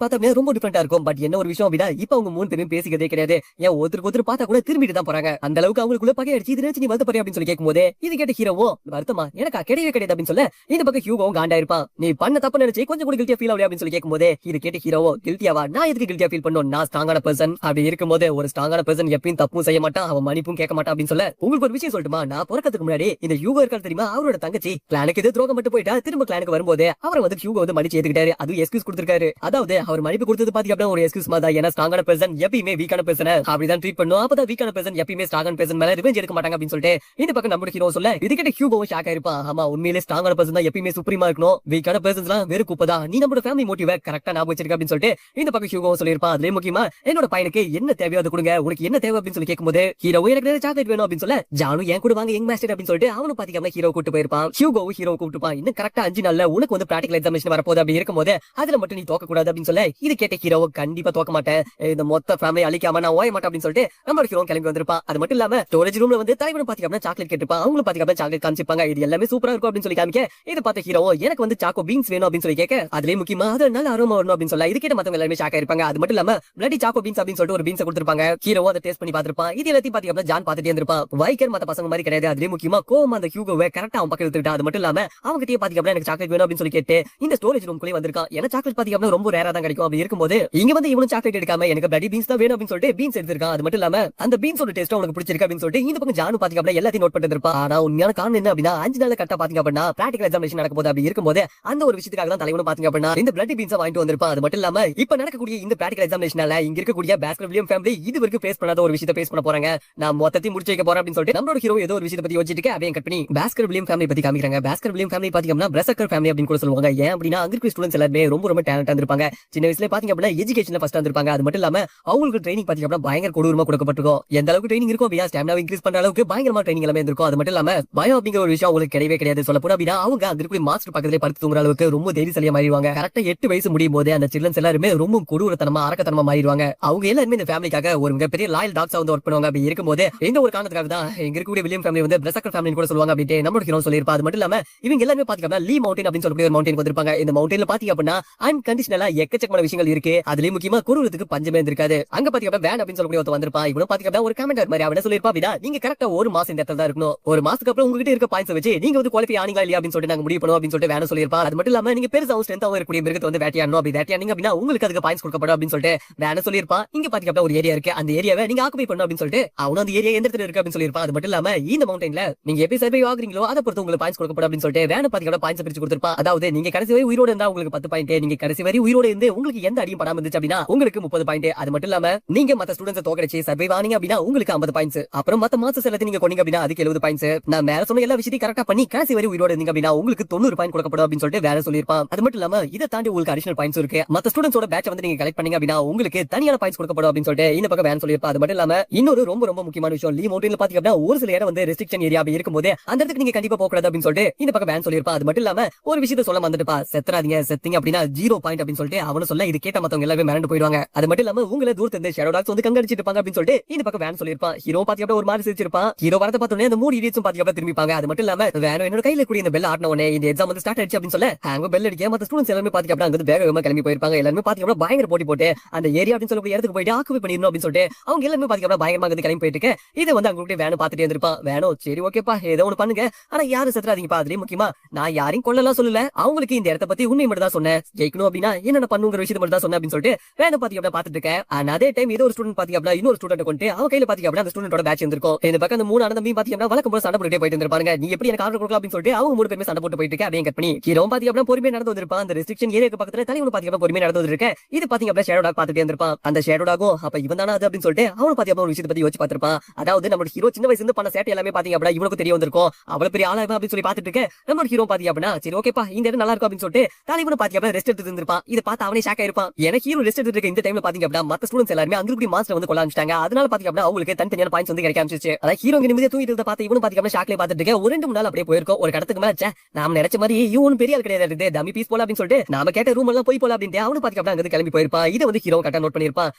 பார்த்தா ரொம்ப டிஃபரெண்டா இருக்கும். பட் என்ன ஒரு விஷயம் அப்படின்னா இப்ப அவங்க மூணு பேரும் பேசிக்கிறதே கிடையாது. ஏன் ஒருத்தருக்கு ஒருத்தர் பார்த்தா கூட திரும்பிட்டு தான் போறாங்க. அந்த அளவுக்கு அவங்களுக்குள்ள பகை அடிச்சு இது நினைச்சு நீ வருத்தப்படுற அப்படின்னு சொல்லி கேட்கும்போது இது கேட்ட ஹீரோவோ வருத்தமா? எனக்கா? கிடையவே கிடையாது. அப்படின்னு சொல்ல இந்த பக்கம் ஹியூகவும் காண்டா இருப்பான். நீ பண்ண தப்பு நினைச்சு கொஞ்சம் கூட கில்ட்டியா ஃபீல் ஆகலையா? அப்படின்னு சொல்லி கேட்கும்போது இது கேட்ட ஹீரோவோ கில்ட்டியாவா நான் எதுக்கு கில்ட்டியா ஃபீல் பண்ணும் நான் ஸ்ட்ராங்கான பர்சன் அப்படி இருக்கும்போது ஒரு ஸ்ட்ராங்கான பர்சன் எப்பயும் தப்பும் செய்ய மாட்டான். அவன் மன்னிப்பும் கேட்க மாட்டான் அப்படின்னு சொல்ல உங்களுக்கு ஒரு விஷயம் சொல்லட்டுமா? நான் பிறக்கிறதுக்கு முன்னாடி இந்த யூகோ இருக்காரு தெரியுமா? அவரோட தங்கச்சி. கிளானுக்கு இது துரோகம் மட்டும் போயிட்டா. திரும்ப கிளானுக்கு வரும்போது அவரை வந்து ஹியூகோ வந்து மன்னிச்சு ஏத்துக்கிட்டாரு அது எக்ஸ்கியூஸ் கொடுத்திருக்காரு. அதாவது அவர் மன்னிப்பு கொடுத்தது பாத்தீங்க ஒரு எக்ஸ்கியூஸ் மாதிரி ஏன்னா ஸ்ட்ராங்கான பர்சன் எப்பயுமே வீக்கான பர்சன் அப்படிதான் ட்ரீட் பண்ணும். அப்பதான் வீக்கான பர்சன் எப்பயுமே ஸ்ட்ராங்கான பர்சன் மேல ரிவெஞ்ச் எடுக்க மாட்டாங்க அப்படின்னு சொல்லிட்டு இந்த பக்கம் நம்ம ஹீரோ சொல்ல இது கிட்ட ஹியூகோவும் ஷாக் ஆயிருப்பான். ஆமா உண்மையிலே ஸ்ட்ராங்கான பர்சன் தான் எப்பயுமே சுப்ரீமா இருக்கணும். வீக்கான பர்சன்ஸ் எல்லாம் வெறும் குப்பை நீ நம்மளோட ஃபேமிலி மோட்டிவ் கரெக்டா ஞாபகம் வச்சிருக்க அப்படின்னு சொல்லிட்டு இந்த பக்கம் ஹியூகோ சொல்லியிருப்பான். அதுலயே முக்கியமா என்னோட பையனுக்கு என்ன தேவையோ அதை கொடுங்க. உனக்கு என்ன தேவை அப்படின்னு சொல்லி கேட்கும்போது ஹீரோ எனக்கு நிறைய சாக்லேட் வேணும் அப்படின்னு சொல்ல ஜானு ஏன் கூட வாங்க எங் மாஸ்டர் அப்படின்னு சொல்லிட்டு அவனும் பாத்தீங்கன்னா ஹீரோ கூட்டு போயிருப்பான். ஹியூகோ ஹீரோ கூப்பிட்டுப்பான். இன்னும் கரெக்டா அஞ்சு நாள்ல உனக்கு வந்து பிராக்டிகல் எக்ஸாமினேஷன் வரப்போகுது அப்படி இருக்கும்போது அதுல மட்டும் நீ தோக்கக்கூடாது அப்படின்னு சொல்ல இது கேட்ட ஹீரோவை கண்டிப்பா தோக்க மாட்டேன். இந்த மொத்த ஃபேமிலி அழிக்காம நான் ஓய மாட்டேன் அப்படின்னு சொல்லிட்டு நம்ம ஹீரோ கிளம்பி வந்திருப்பான் அது மட்டும் இல்லாம ஸ்டோரேஜ் ரூம்ல வந்து தலைவன் பாத்தீங்கன்னா சாக்லேட் கேட்டிருப்பான். அவங்களும் பாத்தீங்கன்னா சாக்லேட் காமிச்சிப்பாங்க இது எல்லாமே சூப்பரா இருக்கும் அப்படின்னு சொல்லி காமிக்க இது பார்த்த ஹீரோ எனக்கு வந்து சாக்கோ பீன்ஸ் வேணும் அப்படின்னு சொல்லி கேட்க அதுலயே முக்கியமா அது நல்ல அரோமா வரணும் அப்படின்னு சொல்ல இது கேட்ட மத்தவங்க எல்லாருமே ஷாக் இருப்பாங்க அது மட்டும் இல்லாம பிளடி சாக்கோ பீன்ஸ் அப்படின்னு சொல்லிட்டு ஒரு பீன்ஸ் கொடுத்திருப்பாங்க. ஹீரோ அதை டேஸ்ட் பண்ணி பார்த்திருப்பான். இது எல்லாத்தையும் பாத்தீங்கன்னா ஜான் பார்த்துட்டே இருந்திருப்பான். வைக்கர் மத்த பசங்க மாதிரி கிடையாது. அதுலயே முக்கியமா கோவம் அந்த ஹியூகோவை கரெக்டா அவன் பக்கம் எடுத்துக்கிட்டா அது மட்டும் இல்லாம அவங்க கிட்டே பாத்தீங்கன்னா எனக்கு சாக்லேட் வேணும் அப்படின்னு சொல்லி கேட்டு இந்த ஸ்டோரேஜ் ரூம் குள்ளே வந்திருக்கான். ஏன்னா சாக்லேட் பாத்தீங்கன்னா ரொம்ப ரேரா தான் கிடைக்கும். அப்படி இருக்கும்போது இங்க வந்து இவனும் சாக்லேட் எடுக்காம எனக்கு பிளடி பீன்ஸ் தான் வேணும் அப்படின்னு சொல்லிட்டு பீன்ஸ் எடுத்திருக்கான். அது மட்டும் இல்லாம அந்த பீன்ஸோட டேஸ்ட் உனக்கு பிடிச்சிருக்கு அப்படின்னு சொல்லிட்டு இந்த பக்கம் ஜானு பாத்தீங்கன்னா எல்லாத்தையும் நோட் பண்ணிருப்பா ஆனா உண்மையான காரணம் என்ன அப்படின்னா அஞ்சு நாள் கரெக்டா பாத்தீங்க அப்படின்னா பிராக்டிகல் எக்ஸாமினேஷன் நடக்கும் போது அப்படி இருக்கும்போது அந்த ஒரு விஷயத்துக்காக தான் தலைவனும் பாத்தீங்க அப்படின்னா இந்த பிளடி பீன்ஸ் வாங்கிட்டு வந்திருப்பான். அது மட்டும் இல்லாம இப்ப நடக்கக்கூடிய இந்த பிராக்டிகல் எக்ஸாமினேஷனால இங்க இருக்கக்கூடிய பாஸ்கர் வில்லியம் ஃபேமிலி இது வரைக்கும் ஃபேஸ் பண்ணாத ஒரு விஷயத்தை பேஸ் பண்ண போறாங்க. நான் மொத்தத்தையும் முடிச்சு வைக்க போறேன் அப்படின்னு சொல்லிட்டு நம்மளோட ஹீரோ ஏதோ ஒரு விஷயத்தை பத்தி யோசிச்சுட்டு அப்படியே கட் பண்ணி பாஸ்கர் வில்லியம் ஃபேமிலி பத்தி காமிக்கிறாங்க. பாஸ்கர் வில்லியம் ஃபேமிலி பாத்தீங்கன்னா பிரசக்கர் ஃபேமிலி அப்படின்னு கூட சொல்லுவாங்க. ஏன் அப்படி அப்படின்னா அங்க ஸ்டூடெண்ட்ஸ் எல்லாருமே ரொம்ப ரொம்ப டேலண்டா இருப்பாங்க சின்ன வயசுல பாத்தீங்க அப்படின்னா எஜுகேஷன்ல ஃபர்ஸ்ட் வந்திருப்பாங்க அது மட்டும் இல்லாம அவங்களுக்கு ட்ரைனிங் பாத்தீங்க அப்படின்னா பயங்கர கொடூரமா கொடுக்கப்பட்டிருக்கும். எந்த அளவுக்கு ட்ரைனிங் இருக்கும் அப்படின்னா ஸ்டாமினா இன்க்ரீஸ் பண்ற அளவுக்கு பயங்கரமா ட்ரைனிங் எல்லாமே இருக்கும் அது மட்டும் இல்லாம பயம் அப்படிங்கிற ஒரு விஷயம் அவங்களுக்கு கிடையவே கிடையாது. சொல்ல போனா அப்படின்னா அவங்க அங்க மாஸ்டர் பக்கத்துல படுத்து தூங்குற அளவுக்கு ரொம்ப தைரியசாலியா மாறிடுவாங்க. கரெக்டா எட்டு வயசு முடியும் போது அந்த சில்ட்ரன்ஸ் எல்லாருமே ரொம்ப கொடூரத்தனமா அரக்கத்தனமா மாறிடுவாங்க. அவங்க எல்லாருமே இந்த ஃபேமிலிக்காக ஒரு மிகப்பெரிய லாயல் டாக்ஸா வந்து ஒர்க் பண்ணுவாங்க. அப்படி இருக்கும்போது எந்த ஒரு காரணத்துக்காக தான் இங்க இருக்கக்கூடிய வில்லியம் ஃபேமிலி வந்து பிரசக்கர் ஃபேமிலி கூட சொல்லுவாங்க அப்படின்ட்டு நம்மளோட ஹீரோ சொல்லியிருப்பா. அது மட்டும் இல்லாம இவங்க எல்லாருமே பாத்தீங்கன்னா லீ மவுண்டன் அப்படின்னு சொல்லக்கூடிய ஒரு மவுண்டன் வந்திருப்பாங்க. இந்த மவுண்டன்ல பாத்தீங்க அப்படின்னா அன்கண்டிஷனலா எக்கச்சக்கமான விஷயங்கள் இருக்கு. அதுலயும் முக்கியமா குருவத்துக்கு பஞ்சமே இருந்திருக்காது. அங்க பாத்தீங்கன்னா வேன் அப்படின்னு சொல்லக்கூடிய ஒருத்த வந்திருப்பான். இவனும் பாத்தீங்கன்னா ஒரு கமெண்டர் மாதிரி அவன சொல்லிருப்பா அப்படின்னா நீங்க கரெக்டா ஒரு மாசம் இந்த இடத்துல தான் இருக்கணும். ஒரு மாசத்துக்கு அப்புறம் உங்ககிட்ட இருக்க பாயிண்ட்ஸ் வச்சு நீங்க வந்து குவாலிஃபை ஆனீங்களா இல்லையா அப்படின்னு சொல்லிட்டு நாங்க முடிவு பண்ணுவோம் அப்படின்னு சொல்லிட்டு வேணும் சொல்லிருப்பா அது மட்டும் இல்லாம நீங்க பெருசாவும் ஸ்ட்ரென்த்தாவும் இருக்கக்கூடிய மிருகத்தை வந்து வேட்டையாடணும் அப்படி வேட்டையாடிங்க அப்படின்னா உங்களுக்கு அதுக்கு பாயிண்ட்ஸ் கொடுக்கப்படும் அப்படின்னு சொல்லிட்டு வேணும் சொல்லிருப்பா இங்க பாத்தீங்க ஒரு ஏரியா இருக்கு. அந்த ஏரியாவை நீங்க ஆக்குபை பண்ணணும் அப்படின்னு சொல்லிட்டு அவனும் அந்த ஏரியா எந்த இடத்துல இருக்கு அப்படின்னு சொல்லிருப்பான் அது மட்டும் இல்லாம இந்த மவுண்டன்ல நீங்க எப்படி சர்வை ஆகுறீங்களோ அதை பொறுத்து உங்களுக்கு பாயிண்ட்ஸ் கொடுக்கப்படும் அப்படின்னு சொல்லிட்டு வேணும் பாத்தீங்கன்னா பாயிண்ட்ஸ் பிரிச்சு கொடுத்துருப்பா அதாவது நீங்க கடைசி வரை உயிரோட இருந்தா உங்களுக்கு பத்து பாயிண்ட் நீங்க கடைசி வரை உயிரோட இருந்து உங்களுக்கு எந்த அடியும் படாம இருந்துச்சு அப்படின்னா உங்களுக்கு முப்பது பாயிண்ட் அது மட்டும் இல்லாம நீங்க மத்த ஸ்டூடெண்ட்ஸ் தோக்கடிச்சு சர்வை ஆனீங்க அப்படின்னா உங்களுக்கு ஐம்பது பாயிண்ட்ஸ் அப்புறம் மத்த மாசம் செலவு நீங்க கொண்டீங்க அப்படின்னா அதுக்கு எழுபது பாயிண்ட்ஸ் நான் மேல சொன்ன எல்லா விஷயத்தையும் கரெக்டா பண்ணி கடைசி வரை உயிரோட இருந்தீங்க அப்படின்னா உங்களுக்கு தொண்ணூறு பாயிண்ட் கொடுக்கப்படும் அப்படின்னு சொல்லிட்டு வேற சொல்லியிருப்பான். அது மட்டும் இல்லாம இதை தாண்டி உங்களுக்கு அடிஷனல் பாயிண்ட்ஸ் இருக்கு. மத்த ஸ்டூடெண்ட்ஸோட பேட்ச் வந்து நீங்க கலெக்ட் பண்ணீங்க அப்படின்னா உங்களுக்கு தனியான பாயிண்ட்ஸ் கொடுக்கப்படும் அப்படின்னு சொல்லிட்டு இந்த பக்கம் வேன் சொல்லியிருப்பா அது மட்டும் இல்லாம இன்னொரு ரொம்ப ரொம்ப முக்கியமான விஷயம் லீ மவுண்டன்ல பாத்தீங்க அப்படின்னா ஒரு சில இடம் வந்து ரெஸ்ட்ரிக்ஷன் ஏரியா இருக்கும் இருக்கும்போது அந்த இடத்துக்கு நீங்க கண்டிப்பா போக கூடாது அப்படின்னு சொல்லிட்டு இந்த பக்கம் வேன் சொல்லியிருப்பா அது மட்டும் இல்லாம ஒரு விஷயத்த சொல்ல வந்துட்டுப்பா செத்துறாதீங்க செத்தீங்க அப்படின்னா ஜீரோ பாயிண்ட் அப்படின்னு சொல்லிட்டு அவனு சொல்ல இது கேட்ட மத்தவங்க எல்லாமே மிரண்டு போயிடுவாங்க. அது மட்டும் இல்லாம உங்களை தூரத்துல இருந்து ஷேடோ டாக்ஸ் வந்து கங்கடிச்சிட்டு இருப்பாங்க அப்படின்னு சொல்லிட்டு இந்த பக்கம் வேன் சொல்லிருப்பான் ஹீரோ பாத்தி அப்படியே ஒரு மாதிரி சிரிச்சிருப்பான். ஹீரோ வரத பார்த்தோன்னே அந்த மூணு இடியட்ஸும் பாத்தி அப்படியே திரும்பிப்பாங்க. அது மட்டும் இல்லாம வேணும் என்னோட கையில கூடிய இந்த பெல் ஆட்டின உடனே இந்த எக்ஸாம் வந்து ஸ்டார்ட் ஆயிடுச்சு அப்படின்னு சொல்ல அங்க பெல் அடிக்க மத்த ஸ்டூடெண்ட்ஸ் எல்லாமே பாத்தி அப்படியே அங்க வேக வேகமா கிளம்பி போயிருப்பாங்க. எல்லாருமே பாத்தி அப்படியே பயங்கர போட்டி போட்டு அந்த ஏரியா அப்படின்னு சொல்லக்கூடிய இடத்துக்கு போயிட்டு ஆக்குபை பண்ணிடணும் அப்படின்னு சொல்லிட்டு அவங்க எல்லாமே பாத்தி அப்படியே பயங்கரமா வந்து கிளம்பி போயிட்டு இதை வந்து அவங்க வேணும் பாத்துட்டே இருந்திருப்பான். வேணும் சரி ஓகேப்பா ஏதோ ஒன்னு பண்ணுங்க. ஆனா யாரும் செத்துறாதீங்க அதுலயும் முக்கியமா நான் யாரையும் கொள்ளலாம் சொல்லல. அவங்களுக்கு இந்த இடத்த பத்தி உண்மை மட்டும் தான் சொன்னேன். ஜெயிக்கணும் அப்படின்னா என்னென்ன பண்ணுங்கிற விஷயத்தை மட்டும் தான் சொன்னேன் அப்படின்னு சொல்லிட்டு வேணும் பாத்தி அப்படியே பாத்துட்டு இருக்கேன். அதே டைம் ஏதோ ஒரு ஸ்டூடெண்ட் பாத்தி அப்படின்னா இன்னொரு ஸ்டூடெண்ட் கொண்டு அவன் கையில பாத்தி அப்படின்னா அந்த ஸ்டூடெண்டோட பேட்ச் இருந்திருக்கும். இந்த பக்கம் அந்த மூணு அனந்தமையும் பாத்தி அப்படின்னா வழக்கம் போல சண்டை போட்டு போயிட்டு இருப்பாங்க நீ எப்படி எனக்கு ஆர்டர் கொடுக்கலாம் அப்படின்னு சொல்லிட்டு அவங்க மூணு பேருமே சண்டை போட்டு போயிட்டு இருக்க அப்படியே கட் பண்ணி ஹீரோ பாத்தி அப்படின்னா பொறுமையா நடந்து வந்திருப்பான். அந்த ரெஸ்ட்ரிக்ஷன் ஏரியாக்கு பக்கத்துல தலைவன் பாத்தி அப்படின்னா பொறுமையா நடந்து வந்திருக்கேன். இது பாத்தி அப்படின்னா ஷேடோ டாக் பாத்துட்டே இருந்திருப்பான். அந்த ஷேடோ டாகும் அப்ப இவன் தானே அது அப்படின்னு சொல்லிட்டு அவனு பாத்தி அப்படின்னா ஒரு விஷயத்தை பத்தி யோசிச்சு பார்த்திருப்பான். அதாவது நம்ம ஹீரோ சின்ன வயசுல இருந்து பண்ண சேட்டை எல்லாமே பாத்தீங்க அப்படின்னா இவனுக்கு தெரிய வந்திருக்கும். அவ்வளவு பெரிய ஆளா அப்படின்னு சொல்லி பாத்துட்டு இருக்க நம்ம ஹீரோ பாத்தீங்க அப்படின்னா சரி ஓகேப்பா இந்த இடம் நல்லா இருக்கும் அப்படின்னு சொல்லிட்டு தலைவனு அப்படின்னா ரெஸ்ட் எடுத்து இருந்திருப்பான். இதை பார்த்து அவனே ஆயிருப்பான். எனக்கு ஹீரோ ரெஸ்ட் இருக்க இந்த டைம்ல பாத்தீங்க அப்படின்னா மத்த ஸ்டூடெண்ட்ஸ் எல்லாருமே அங்க மாஸ்டர் வந்து கொள்ள ஆரம்பிச்சிட்டாங்க. அதனால பாத்தீங்க அப்படின்னா அவங்களுக்கு தனித்தனியான பாயிண்ட்ஸ் வந்து கிடைக்க ஆரம்பிச்சிச்சு அதாவது ஹீரோ தூங்கிட்டு இருந்த பார்த்து இவனு பாத்தீங்க ஷாக்ல பாத்துட்டு இருக்க ஒரு ரெண்டு மூணு நாள் அப்படியே போயிருக்கும். ஒரு கடத்துக்கு மேல நாம நினைச்ச மாதிரி பெரிய ஆள் கிடையாது டம்மி பீஸ் போல அப்படின்னு சொல்லிட்டு நாம கேட்ட ரூம் எல்லாம் போய் போல அப்படின்னு அவனு பாத்தீங்க அப்படின்னா அங்க கிளம்பி போயிருப்பான். இதை வந்து ஹீரோ கரெக்டா நோட் பண்ணிருப்பான்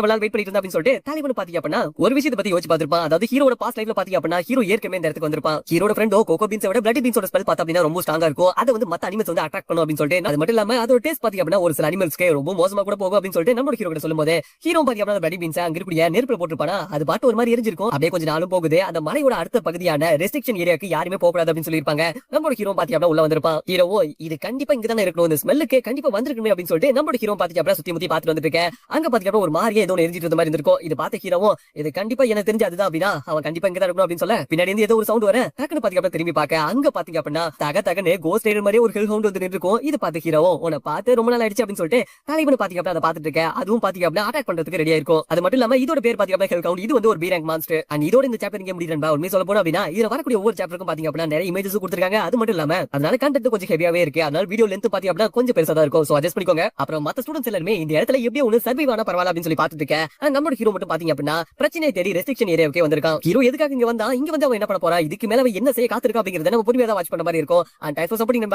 இவன் தான் வெயிட் பண்ணிட்டு இருந்தா அப்படின்னு சொல்லிட்டு தலைவனு பாத்தீங்க அப்படின்னா ஒரு விஷயத்தை பத்தி யோசிச்சு பார்த்திருப்பான். அதாவது ஹீரோட பாஸ்ட் லைஃப்ல பாத்தீங்க அப்படின்னா ஹீரோ ஏற்கனவே இந்த இடத்துக்கு வந்திருப்பான். ஹீரோட ஃப்ரெண்டோ கோகோ விட பிளட் பீன்ஸோட ஸ்பெல் பார்த்தா அப்படின்னா ரொம்ப ஸ்ட்ராங்கா இருக்கும். அதை வந்து மத்த அனிமல்ஸ் வந்து வந்து அட்டாக் பண்ணும் அப்படின்னு சொல்லிட்டு அது மட்டும் இல்லாம அதோட டேஸ்ட் பாத்தீங்க அப்படின்னா ஒரு சில அனிமல்ஸ்க்கே ரொம்ப மோசமா கூட போகும் அப்படின்னு சொல்லிட்டு நம்மளோட ஹீரோ கிட்ட சொல்லும்போது ஹீரோ பாத்தீங்க அப்படின்னா பிளடி பீன்ஸ் அங்க இருக்கக்கூடிய நெருப்புல போட்டுருப்பானா? அது பாட்டு ஒரு மாதிரி எரிஞ்சிருக்கும். அப்படியே கொஞ்சம் நாளும் போகுது. அந்த மலையோட அடுத்த பகுதியான ரெஸ்ட்ரிக்ஷன் ஏரியாக்கு யாருமே போகக்கூடாது அப்படின்னு சொல்லியிருப்பாங்க. நம்மளோட ஹீரோ பாத்தீங்க அப்படின்னா உள்ள வந்திருப்பான். ஹீரோவோ இது கண்டிப்பா இங்க தானே இருக்கணும். இந்த ஸ்மெல்லுக்கு கண்டிப்பா வந்திருக்கணும் அப்படின்னு சொல்லிட்டு நம்மளோட ஹீரோ பாத்தீங்க அப்படின்னா சுத்தி முத்தி பாத்துட்டு வந்துட்டு அங்க பாத்தீங்க ஒரு மாதிரியே ஏதோ எரிஞ்சிட்டு இருந்த மாதிரி இருக்கும் இது பார்த்த ஹீரோவும் இது கண்டிப்பா எனக்கு தெரிஞ்சு அதுதான் அப்படின்னா அவன் கண்டிப்பா இங்க தான் இருக்கணும் அப்படின்னு சொல்ல பின்னாடி இருந்து ஏதோ ஒரு சவுண்ட் வர டக்குன்னு பாத்தீங்க அப்படின்னா திரும்பி பார்க்க. அங்க பாத்தீங்க அப்படின்னா தக தகன்னு கோஸ்ட் ரைடர் மாதிரி ஒரு ஹில் சவுண்ட் வந்து இருக்கும். இது பார்த்து ஹீரோவும் உன்னை பார்த்து ரொம்ப நாள் ஆயிடுச்சு அப்படின்னு சொல்லிட்டு தலைவனு பாத்தீங்க அதை பாத்துட்டு இருக்கேன். அதுவும் பாத்தீங்க அப்படின்னா அட்டாக் பண்றதுக்கு ரெடியா இருக்கும் அது மட்டும் இல்லாம இதோட பேர் பாத்தீங்க அப்படின்னா ஹெல் கவுண்ட் இது வந்து ஒரு பி மாஸ்டர் அண்ட் இதோட இந்த சாப்டர் இங்கே முடியுறா உண்மை சொல்ல போனா அப்படின்னா இதுல வரக்கூடிய ஒவ்வொரு சாப்டருக்கும் பாத்தீங்க அப்படின்னா நிறைய இமேஜஸ் கொடுத்துருக்காங்க. அது மட்டும் இல்லாம அதனால கண்டென்ட் கொஞ்சம் ஹெவியாவே இருக்கு. அதனால வீடியோ லென்த் பாத்தீங்க அப்படின்னா கொஞ்சம் பெருசா தான் இருக்கும். சோ அட்ஜஸ்ட் பண்ணிக்கோங்க. அப்புறம் மத்த ஸ்டூடெண்ட்ஸ் எல்லாருமே இந்த இடத்துல எப்படியோ ஒன்று சர்வைவ் ஆனா பரவாயில்ல அப்படின்னு சொல்லி பாத்துட்டு இருக்கேன். நம்மளோட ஹீரோ மட்டும் பாத்தீங்க அப்படின்னா பிரச்சனை தேடி ரெஸ்ட்ரிக்ஷன் ஏரியாவுக்கே வந்திருக்கான். ஹீரோ எதுக்காக இங்க வந்தா இங்க வந்து அவன் என்ன பண்ண போறா இதுக்கு மேல அவன் என்ன செய்ய காத்திருக்கா அப்படிங்கறத நம்ம பொறுமையா தான் வாட்ச் பண்ண மாதிரி இருக்கும். And dies supporting